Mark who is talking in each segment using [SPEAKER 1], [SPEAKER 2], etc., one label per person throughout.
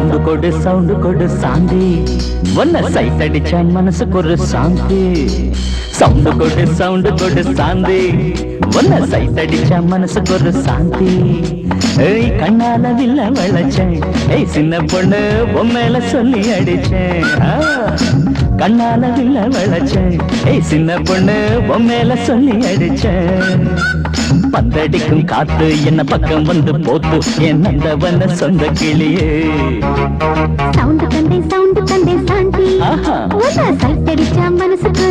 [SPEAKER 1] Sound கொடு sound கொடு சாந்தி. ஒன்ன சைட் அடிச்சா மனசுக்கு ஒரு சாந்தி. சவுண்டு கொடு சவுண்டு கொடு சாந்தி. ஒன்ன சைட் அடிச்சா மனசுக்கு ஒரு சாந்தி. ஏய் கண்ணால வில்ல வளைச்சேன். ஏய் சின்ன பொண்ணு உன் மேல சொல்லி அடிச்சேன். கண்ணால வில்ல வளைச்சேன். ஏய் சின்ன பொண்ணு உன் மேல சொல்லி அடிச்சேன். பந்தடிக்கும் காத்து என்ன பக்கம் வந்து போத்து? என் நந்தவன சொந்த கிளியே.
[SPEAKER 2] சவுண்டு தந்தே சவுண்டு தந்தே சாந்தி.
[SPEAKER 1] ஆஹா.
[SPEAKER 2] உன்னை சைட் அடிச்சா மனசுக்கு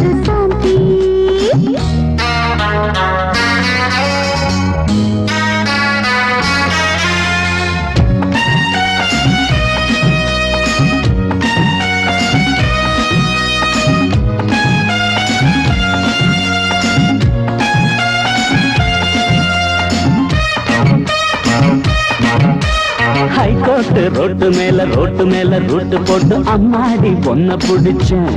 [SPEAKER 1] ஹைகோர்ட் ரோட்டு மேல ரோட்டு மேல ரூட்டு போட்டு அம்மாடி பொண்ண புடிச்சேன்.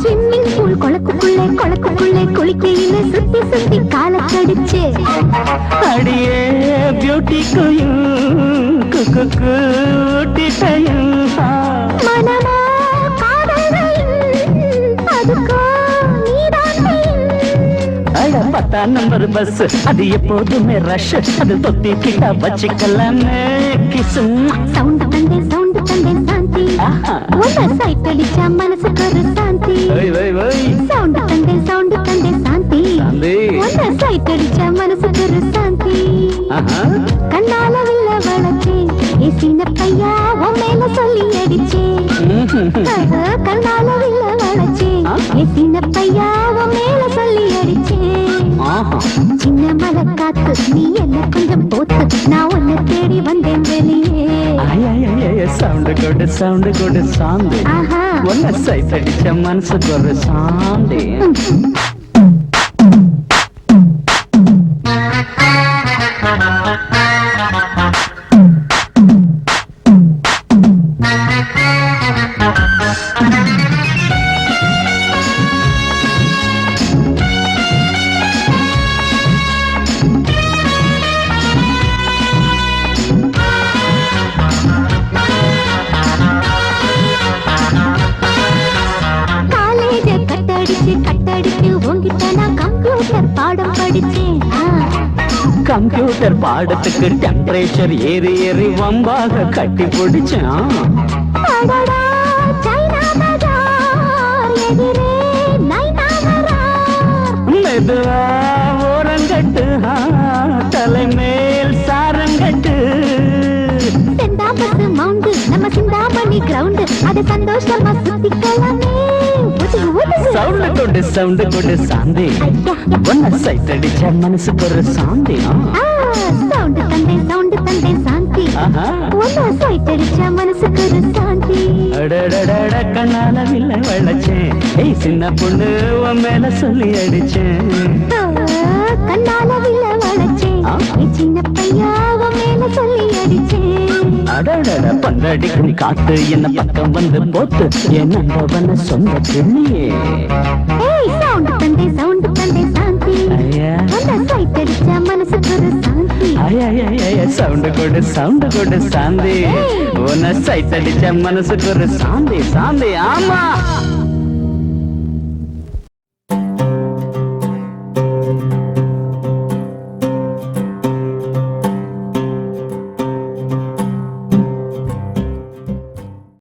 [SPEAKER 2] ஸ்விம்மிங் பூல் குளத்துக்குள்ளே குளத்துக்குள்ளே குளிக்கையில சுத்தி சுத்தி காலை கடிச்சு
[SPEAKER 1] அடியே பியூட்டி குயும் குக்கு கூட்டிட்டையும்
[SPEAKER 2] மனமா அதுக்கோ
[SPEAKER 1] பத்தாம் நம்பர் பஸ் அது எப்போதுமே ரஷ் அது தொத்தி கிட்ட வச்சுக்கலாமே. கிசும்
[SPEAKER 2] சவுண்டு தந்தே சவுண்டு தந்தே சாந்தி. உன்னை சைட் அடிச்சா மனசுக்கு ஒரு சாந்தி. சவுண்டு தந்தே சவுண்டு தந்தே சாந்தி. உன்னை சைட் அடிச்சா மனசுக்கு ஒரு சாந்தி. கண்ணால வில்ல வளர்ச்சி ஏசின பையா உன் மேல சொல்லி அடிச்சே. கண்ணால வில்ல வளர்ச்சி
[SPEAKER 1] ஆ?
[SPEAKER 2] ஏசின பையா உன் மேல சொல்லி அடிச்சே.
[SPEAKER 1] ஆஹா
[SPEAKER 2] சின்ன மலை காத்து நீ என்ன கொஞ்சம் போத்து. நான் உன்னை தேடி வந்தேன் வெளியே.
[SPEAKER 1] சவுண்டு கொடு சவுண்டு கொடு சாந்தி ஒன்ன சைட் அடிச்ச மனசுக்கு ஒரு சாந்தி
[SPEAKER 2] கம்ப்யூட்டர்
[SPEAKER 1] பாடத்துக்கு டெம்பரேச்சர் ஏறி ஏறி வம்பாக கட்டி பிடிச்சான். மெதுவா ஓரங்கட்டு தலைமேல் சாரங்கட்டு
[SPEAKER 2] செந்தாமசு மவுண்டு நம்ம சிந்தாமணி கிரவுண்டு அது சந்தோஷமா சுத்திக்கலாமே.
[SPEAKER 1] சவுண்டு கொண்டு சவுண்டு கொண்டு சாந்தி. ஒன்ன சைட் அடிச்ச மனசுக்கு ஒரு சாந்தி.
[SPEAKER 2] சவுண்டு தந்தே சவுண்டு தந்தே சாந்தி. ஒன்ன சைட் அடிச்சா மனசுக்கு ஒரு சாந்தி.
[SPEAKER 1] அடடடட கண்ணால வில்ல வளைச்சேன். ஏய் சின்ன பொண்ணு உன் மேல சொல்லி அடிச்சேன்.
[SPEAKER 2] கண்ணால வில்ல வளைச்சேன். சின்ன பையா உன் மேல சொல்லி அடிச்சேன்.
[SPEAKER 1] அடடட பந்தடிக்கும் காத்து என்ன பக்கம் வந்து போத்து என் நந்தவன சொந்த கிள்ளியே
[SPEAKER 2] ஏய் சவுண்ட் தந்தே சவுண்ட் தந்தே சாந்தி. அந்த சைட் அடிச்சா மனசுக்கு ஒரு சாந்தி.
[SPEAKER 1] சவுண்டு கொடு சவுண்டு கொடு சாந்தி. உன்னை சைட் அடிச்ச மனசுக்கு ஒரு சாந்தி சாந்தி ஆமா.